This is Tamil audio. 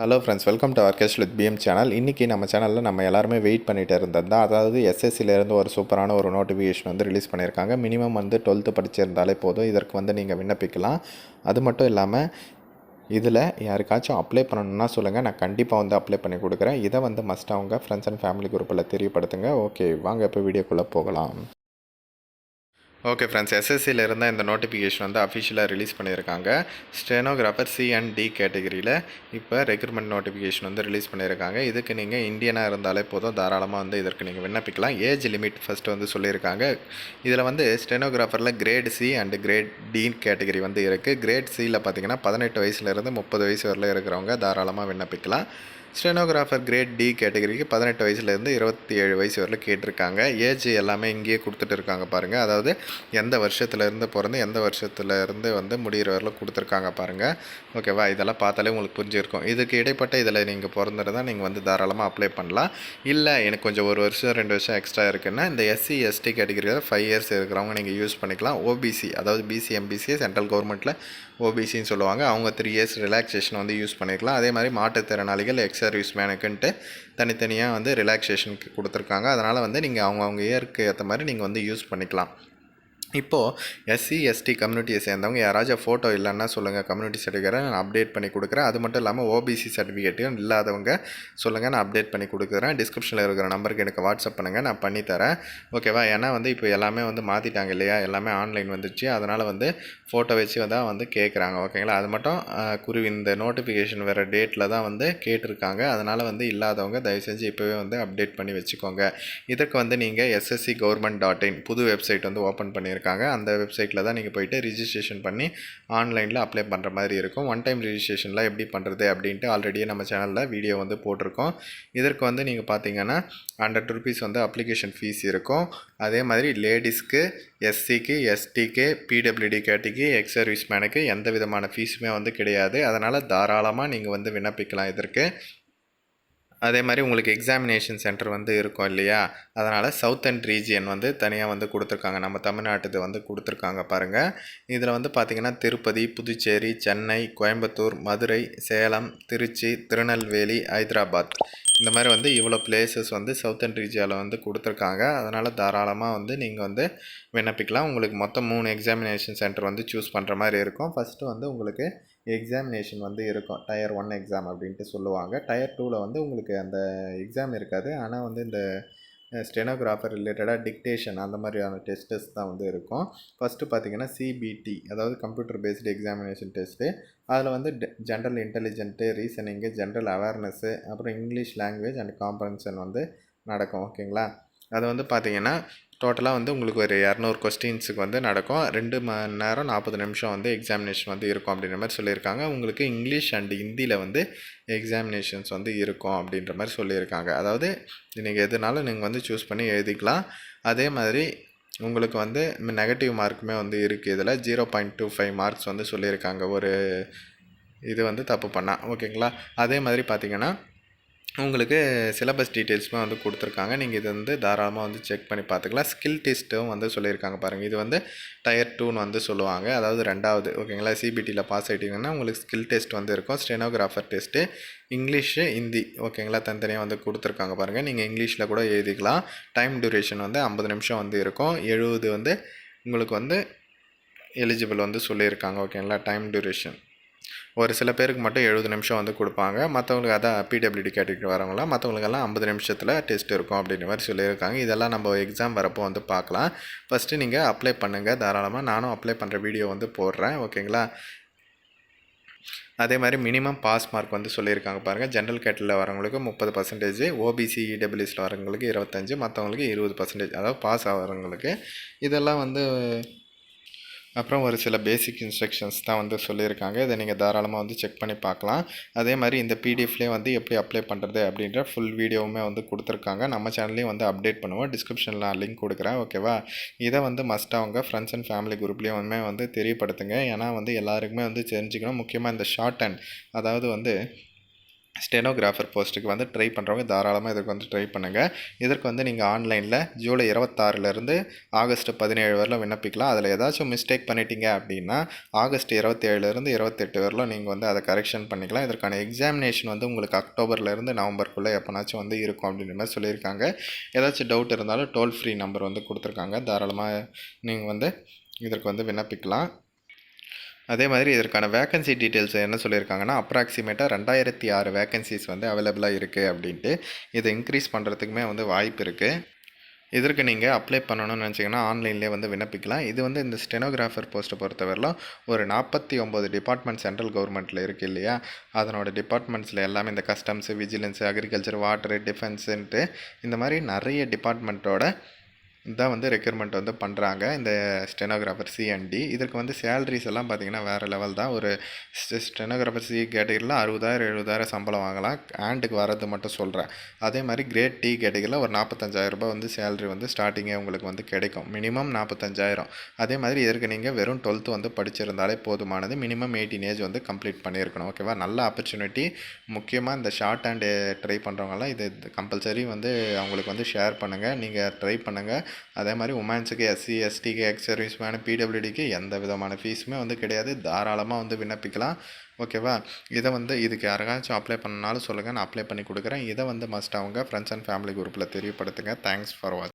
Hello friends welcome to our cash with PM channel இன்றைக்கி நம்ம சேனலில் நம்ம எல்லாருமே வெயிட் பண்ணிகிட்டு இருந்தது தான். அதாவது எஸ்எஸ்சிலேருந்து ஒரு சூப்பரான ஒரு நோட்டிஃபிகேஷன் வந்து ரிலீஸ் பண்ணியிருக்காங்க. மினிமம் வந்து டுவெல்த்து படிச்சிருந்தாலே போதும். இதற்கு வந்து நீங்கள் விண்ணப்பிக்கலாம். அது மட்டும் இல்லாமல் இதில் யாருக்காச்சும் அப்ளை பண்ணணும்னா சொல்லுங்கள் நான் கண்டிப்பாக வந்து அப்ளை பண்ணி கொடுக்குறேன். இதை வந்து மஸ்ட் அவங்க ஃப்ரெண்ட்ஸ் அண்ட் ஃபேமிலி குரூப்பில் தெரியப்படுத்துங்க. ஓகே வாங்க இப்போ வீடியோக்குள்ளே போகலாம். ஓகே ஃப்ரெண்ட்ஸ் எஸ்எஸ்சியில் இந்த நோட்டிஃபிகேஷன் வந்து அஃபிஷியலாக ரிலீஸ் பண்ணியிருக்காங்க. ஸ்டெனோகிராஃபர் சி அண்ட் டி கேட்டகரியில் இப்போ ரெக்ரூட்மெண்ட் நோட்டிஃபிகேஷன் வந்து ரிலீஸ் பண்ணியிருக்காங்க. இதுக்கு நீங்கள் இந்தியனாக இருந்தாலே போதும். தாராளமாக வந்து இதற்கு நீங்கள் விண்ணப்பிக்கலாம். ஏஜ் லிமிட் ஃபஸ்ட்டு வந்து சொல்லியிருக்காங்க. இதில் வந்து ஸ்டெனோகிராஃபரில் grade C and grade D category வந்து இருக்குது கிரேட் சியில் பார்த்தீங்கன்னா பதினெட்டு வயசுலேருந்து முப்பது வயசு வரல இருக்கிறவங்க தாராளமாக விண்ணப்பிக்கலாம். ஸ்டெனோகிராஃபர் கிரேட் டி கேட்டகரிக்கு பதினெட்டு வயசுலேருந்து இருபத்தி ஏழு வயசு வரலும் கேட்டிருக்காங்க. ஏஜ் எல்லாமே இங்கேயே கொடுத்துட்டு இருக்காங்க பாருங்கள் அதாவது எந்த வருஷத்துலேருந்து பிறந்து எந்த வருஷத்துலேருந்து வந்து முடிகிற வரலும் கொடுத்துருக்காங்க பாருங்கள் ஓகேவா இதெல்லாம் பார்த்தாலே உங்களுக்கு புரிஞ்சிருக்கும். இதுக்கு இடைப்பட்ட இதில் நீங்கள் பிறந்திருந்தால் நீங்கள் வந்து தாராளமாக அப்ளை பண்ணலாம். இல்லை எனக்கு கொஞ்சம் ஒரு வருஷம் ரெண்டு வருஷம் எக்ஸ்ட்ரா இருக்குன்னா இந்த எஸ்சி எஸ்டி கேட்டகரியில் ஃபைவ் இயர்ஸ் இருக்கிறவங்க நீங்கள் யூஸ் பண்ணிக்கலாம். ஓபிசி அதாவது பிசி எம்பிசி சென்ட்ரல் கவர்மெண்ட்டில் ஓபிசின்னு சொல்லுவாங்க. அவங்க த்ரீ இயர்ஸ் ரிலாக்ஸேஷன் வந்து யூஸ் பண்ணிக்கலாம். அதே மாதிரி மாற்றுத்திறனாளிகள் எக்ஸ் சர்வீஸ் மேனுக்குன்ட்டு தனித்தனியாக வந்து ரிலாக்ஸேஷனுக்கு கொடுத்துருக்காங்க. அதனால் வந்து நீங்கள் அவங்கவுங்க இயருக்கு ஏற்ற மாதிரி நீங்கள் வந்து யூஸ் பண்ணிக்கலாம். இப்போது எஸ்சி எஸ்டி கம்யூனிட்டியை சேர்ந்தவங்க யாராச்சும் ஃபோட்டோ இல்லைன்னா சொல்லுங்கள் கம்யூனிட்டி சர்டிஃபிகேட்டை நான் அப்டேட் பண்ணி கொடுக்குறேன். அது மட்டும் இல்லாமல் ஓபிசி சர்டிஃபிகேட்டும் இல்லாதவங்க சொல்லுங்கள் நான் அப்டேட் பண்ணி கொடுக்குறேன். டிஸ்கிரிப்ஷனில் இருக்கிற நம்பருக்கு எனக்கு வாட்ஸ்அப் பண்ணுங்கள் நான் பண்ணித்தரேன் ஓகேவா ஏன்னா வந்து இப்போ எல்லாமே வந்து மாற்றிட்டாங்க இல்லையா? எல்லாமே ஆன்லைன் வந்துச்சு அதனால் வந்து ஃபோட்டோ வச்சு தான் வந்து கேட்குறாங்க ஓகேங்களா அது மட்டும் குருவி குரு இந்த நோட்டிஃபிகேஷன் வேறு டேட்டில் தான் வந்து கேட்டிருக்காங்க. அதனால் வந்து இல்லாதவங்க தயவு செஞ்சு இப்போவே வந்து அப்டேட் பண்ணி வச்சுக்கோங்க. இதற்கு வந்து நீங்கள் எஸ்எஸ்சி கவர்மெண்ட் டாட் இன் புது வெப்சைட் வந்து ஓப்பன் பண்ணியிருக்கேன் இருக்காங்க அந்த வெப்சைட்டில் தான் நீங்கள் போயிட்டு ரிஜிஸ்ட்ரேஷன் பண்ணி ஆன்லைனில் அப்ளை பண்ணுற மாதிரி இருக்கும். ஒன் டைம் ரிஜிஸ்ட்ரேஷனில் எப்படி பண்ணுறது அப்படின்ட்டு ஆல்ரெடியே நம்ம சேனலில் வீடியோ வந்து போட்டிருக்கோம். இதற்கு வந்து நீங்கள் பார்த்தீங்கன்னா ஹண்ட்ரட் ருபீஸ் வந்து அப்ளிகேஷன் ஃபீஸ் இருக்கும். அதே மாதிரி லேடிஸ்க்கு எஸ்சிக்கு எஸ்டிக்கு பிடபிள்யூடி கேட்டிக்கு எக்ஸ் சர்வீஸ் மேனுக்கு எந்த விதமான ஃபீஸுமே வந்து கிடையாது. அதனால் தாராளமாக நீங்கள் வந்து விண்ணப்பிக்கலாம் இதற்கு. அதே மாதிரி உங்களுக்கு எக்ஸாமினேஷன் சென்டர் வந்து இருக்கும் இல்லையா? அதனால் சவுத் அண்ட் ரீஜியன் வந்து தனியாக வந்து கொடுத்துருக்காங்க. நம்ம தமிழ்நாட்டுது வந்து கொடுத்துருக்காங்க பாருங்கள் இதில் வந்து பார்த்திங்கன்னா திருப்பதி புதுச்சேரி சென்னை கோயம்புத்தூர் மதுரை சேலம் திருச்சி திருநெல்வேலி ஹைதராபாத். இந்த மாதிரி வந்து இவ்வளோ பிளேசஸ் வந்து சவுத் அண்ட் ரீஜியாவில் வந்து கொடுத்துருக்காங்க. அதனால் தாராளமாக வந்து நீங்கள் வந்து விண்ணப்பிக்கலாம். உங்களுக்கு மொத்தம் மூணு எக்ஸாமினேஷன் சென்டர் வந்து சூஸ் பண்ணுற மாதிரி இருக்கும். ஃபஸ்ட்டு வந்து உங்களுக்கு எக்ஸாமினேஷன் வந்து இருக்கும். டயர் ஒன் எக்ஸாம் அப்படின்ட்டு சொல்லுவாங்க. டயர் டூவில் வந்து உங்களுக்கு அந்த எக்ஸாம் இருக்காது. ஆனால் வந்து இந்த ஸ்டெனோகிராஃபர் ரிலேட்டடாக டிக்டேஷன் அந்த மாதிரியான டெஸ்டஸ் தான் வந்து இருக்கும். ஃபஸ்ட்டு பார்த்தீங்கன்னா சிபிடி அதாவது கம்ப்யூட்டர் பேஸ்டு எக்ஸாமினேஷன் டெஸ்ட்டு அதில் வந்து general intelligent reasoning general awareness அப்புறம் இங்கிலீஷ் லாங்குவேஜ் அண்ட் காம்ப்ரன்ஷன் வந்து நடக்கும். ஓகேங்களா அது வந்து பார்த்தீங்கன்னா டோட்டலாக வந்து உங்களுக்கு ஒரு இரநூறு கொஸ்டின்ஸுக்கு வந்து நடக்கும். ரெண்டு மணி நேரம் நாற்பது நிமிஷம் வந்து எக்ஸாமினேஷன் வந்து இருக்கும் அப்படின்ற மாதிரி சொல்லியிருக்காங்க. உங்களுக்கு இங்கிலீஷ் அண்ட் ஹிந்தியில் வந்து எக்ஸாமினேஷன்ஸ் வந்து இருக்கும் அப்படின்ற மாதிரி சொல்லியிருக்காங்க. அதாவது நீங்கள் எதுனாலும் நீங்கள் வந்து சூஸ் பண்ணி எழுதிக்கலாம். அதே மாதிரி உங்களுக்கு வந்து நெகட்டிவ் மார்க்குமே வந்து இருக்குது இதில் zero point two five marks வந்து சொல்லியிருக்காங்க. ஒரு இது வந்து தப்பு பண்ணால் ஓகேங்களா? அதே மாதிரி பார்த்தீங்கன்னா உங்களுக்கு சிலபஸ் டீட்டெயில்ஸுமே வந்து கொடுத்துருக்காங்க. நீங்கள் இது வந்து தாராளமாக வந்து செக் பண்ணி பார்த்துக்கலாம். ஸ்கில் டெஸ்ட்டும் வந்து சொல்லியிருக்காங்க பாருங்கள் இது வந்து டயர் டூன்னு வந்து சொல்லுவாங்க. அதாவது ரெண்டாவது ஓகேங்களா சிபிடியில் பாஸ் ஆகிட்டிங்கன்னா உங்களுக்கு ஸ்கில் டெஸ்ட் வந்து இருக்கும். ஸ்டெனோகிராஃபர் டெஸ்ட்டு இங்கிலீஷு ஹிந்தி ஓகேங்களா தனித்தனியாக வந்து கொடுத்துருக்காங்க பாருங்கள் நீங்கள் இங்கிலீஷில் கூட எழுதிக்கலாம். டைம் டியூரேஷன் வந்து ஐம்பது நிமிஷம் வந்து இருக்கும். எழுபது வந்து உங்களுக்கு வந்து எலிஜிபிள் வந்து சொல்லியிருக்காங்க ஓகேங்களா டைம் டியூரேஷன் ஒரு சில பேருக்கு மட்டும் எழுபது நிமிஷம் வந்து கொடுப்பாங்க. மற்றவங்களுக்கு அதான் பிடபிள்யூடி கேட்டகரி வரவங்களாம் மற்றவங்களுக்கெல்லாம் ஐம்பது நிமிஷத்தில் டெஸ்ட் இருக்கும் அப்படின்ற மாதிரி சொல்லியிருக்காங்க. இதெல்லாம் நம்ம எக்ஸாம் வரப்போ வந்து பார்க்கலாம். ஃபஸ்ட்டு நீங்கள் அப்ளை பண்ணுங்கள் தாராளமாக நானும் அப்ளை பண்ணுற வீடியோ வந்து போடுறேன். ஓகேங்களா அதே மாதிரி மினிமம் பாஸ் மார்க் வந்து சொல்லியிருக்காங்க பாருங்கள் ஜென்ரல் கேட்டில் வரவங்களுக்கு முப்பது பர்சன்டேஜ் ஓபிசி இடபிள்யூஸில் வரவங்களுக்கு இருபத்தஞ்சு மற்றவங்களுக்கு இருபது பர்சன்டேஜ் அதாவது பாஸ் ஆகிறவங்களுக்கு இதெல்லாம் வந்து அப்புறம் ஒரு சில பேசிக் இன்ஸ்ட்ரக்ஷன்ஸ் தான் வந்து சொல்லியிருக்காங்க. இதை நீங்கள் தாராளமாக வந்து செக் பண்ணி பார்க்கலாம். அதே மாதிரி இந்த பிடிஎஃப்லேயே வந்து எப்படி அப்ளை பண்ணுறது அப்படின்ற ஃபுல் வீடியோவுமே வந்து கொடுத்துருக்காங்க. நம்ம சேனல்லையும் வந்து அப்டேட் பண்ணுவோம். டிஸ்கிரிப்ஷனில் நான் லிங்க் கொடுக்குறேன். ஓகேவா இதை வந்து மஸ்ட் அவங்க ஃப்ரெண்ட்ஸ் அண்ட் ஃபேமிலி குரூப்லேயுமே வந்து தெரியப்படுத்துங்க. ஏன்னா வந்து எல்லாருக்குமே வந்து தெரிஞ்சுக்கணும். முக்கியமாக இந்த ஷார்ட் அண்ட் அதாவது வந்து ஸ்டெனோகிராஃபர் போஸ்ட்டுக்கு வந்து ட்ரை பண்ணுறவங்க தாராளமாக இதுக்கு வந்து ட்ரை பண்ணுங்கள் இதற்கு வந்து நீங்கள் ஆன்லைனில் ஜூலை இருபத்தாறுலேருந்து ஆகஸ்ட் பதினேழு வரலாம் விண்ணப்பிக்கலாம். அதில் ஏதாச்சும் மிஸ்டேக் பண்ணிட்டீங்க அப்படின்னா ஆகஸ்ட் இருபத்தேழுலேருந்து இருபத்தெட்டு வரலாம் நீங்கள் வந்து அதை கரெக்ஷன் பண்ணிக்கலாம். இதற்கான எக்ஸாமினேஷன் வந்து உங்களுக்கு அக்டோபர்லேருந்து நவம்பருக்குள்ளே எப்போனாச்சும் வந்து இருக்கும் அப்படின்ற மாதிரி சொல்லியிருக்காங்க. ஏதாச்சும் டவுட் இருந்தாலும் டோல் ஃப்ரீ நம்பர் வந்து கொடுத்துருக்காங்க. தாராளமாக நீங்கள் வந்து இதற்கு வந்து விண்ணப்பிக்கலாம். அதே மாதிரி இதற்கான வேகன்சி டீட்டெயில்ஸ் என்ன சொல்லியிருக்காங்கன்னா அப்ராக்சிமேட்டாக ரெண்டாயிரத்தி ஆறு வேகன்சிஸ் வந்து அவைலபிளாக இருக்குது அப்படின்ட்டு. இதை இன்க்ரீஸ் பண்ணுறதுக்குமே வந்து வாய்ப்பு இருக்குது இதற்கு நீங்கள் அப்ளை பண்ணணும்னு நினச்சிங்கன்னா ஆன்லைன்லேயே வந்து விண்ணப்பிக்கலாம். இது வந்து இந்த ஸ்டெனோகிராஃபர் போஸ்ட்டை பொறுத்தவரையிலும் ஒரு நாற்பத்தி ஒம்பது டிபார்ட்மெண்ட் சென்ட்ரல் கவர்மெண்ட்டில் இருக்குது இல்லையா? அதனோட டிபார்ட்மெண்ட்ஸில் எல்லாமே இந்த கஸ்டம்ஸு விஜிலன்ஸு அக்ரிகல்ச்சர் வாட்டரு டிஃபென்ஸுன்ட்டு இந்த மாதிரி நிறைய டிபார்ட்மெண்ட்டோட இதான் வந்து ரெக்யூர்மெண்ட் வந்து பண்ணுறாங்க இந்த ஸ்டெனோகிராஃபர் சிஎன்டி இதற்கு வந்து சேலரிஸ் எல்லாம் பார்த்தீங்கன்னா வேறு லெவல் தான். ஒரு ஸ்டெனோகிராஃபர் சி கேட்டகரியில் அறுபதாயிரம் எழுபதாயிரம் சம்பளம் வாங்கலாம். ஆண்டுக்கு வரது மட்டும் சொல்கிறேன் அதே மாதிரி கிரேட் டி கேட்டகரியில் ஒரு நாற்பத்தஞ்சாயிரம் ரூபாய் வந்து சேலரி வந்து ஸ்டார்டிங்கே உங்களுக்கு வந்து கிடைக்கும். மினிமம் நாற்பத்தஞ்சாயிரம் அதே மாதிரி இதற்கு நீங்கள் வெறும் டுவெல்த்து வந்து படிச்சிருந்தாலே போதுமானது. மினிமம் எயிட்டீன் ஏஜ் வந்து கம்ப்ளீட் பண்ணியிருக்கணும். ஓகேவா நல்ல ஆப்பர்ச்சுனிட்டி முக்கியமாக இந்த ஷார்ட் ஹேண்டு ட்ரை eh, பண்ணுறவங்கலாம் இது கம்பல்சரி வந்து அவங்களுக்கு வந்து ஷேர் பண்ணுங்கள் நீங்கள் ட்ரை பண்ணுங்கள் அதே மாதிரி உமன்ஸுக்கு எஸ்சி எஸ்டிக்கு எக்ஸ் சர்வீஸ் மேனு பிடபிள்யூடிக்கு எந்த விதமான ஃபீஸுமே வந்து கிடையாது. தாராளமாக வந்து விண்ணப்பிக்கலாம். ஓகேவா இதை வந்து இதுக்கு யாராச்சும் அப்ளை பண்ணாலும் சொல்லுங்கள் நான் அப்ளை பண்ணி கொடுக்குறேன். இதை வந்து மஸ்ட் அவங்க ஃப்ரெண்ட்ஸ் அண்ட் ஃபேமிலி குரூப்பில் தெரியப்படுத்துங்க. Thanks for watch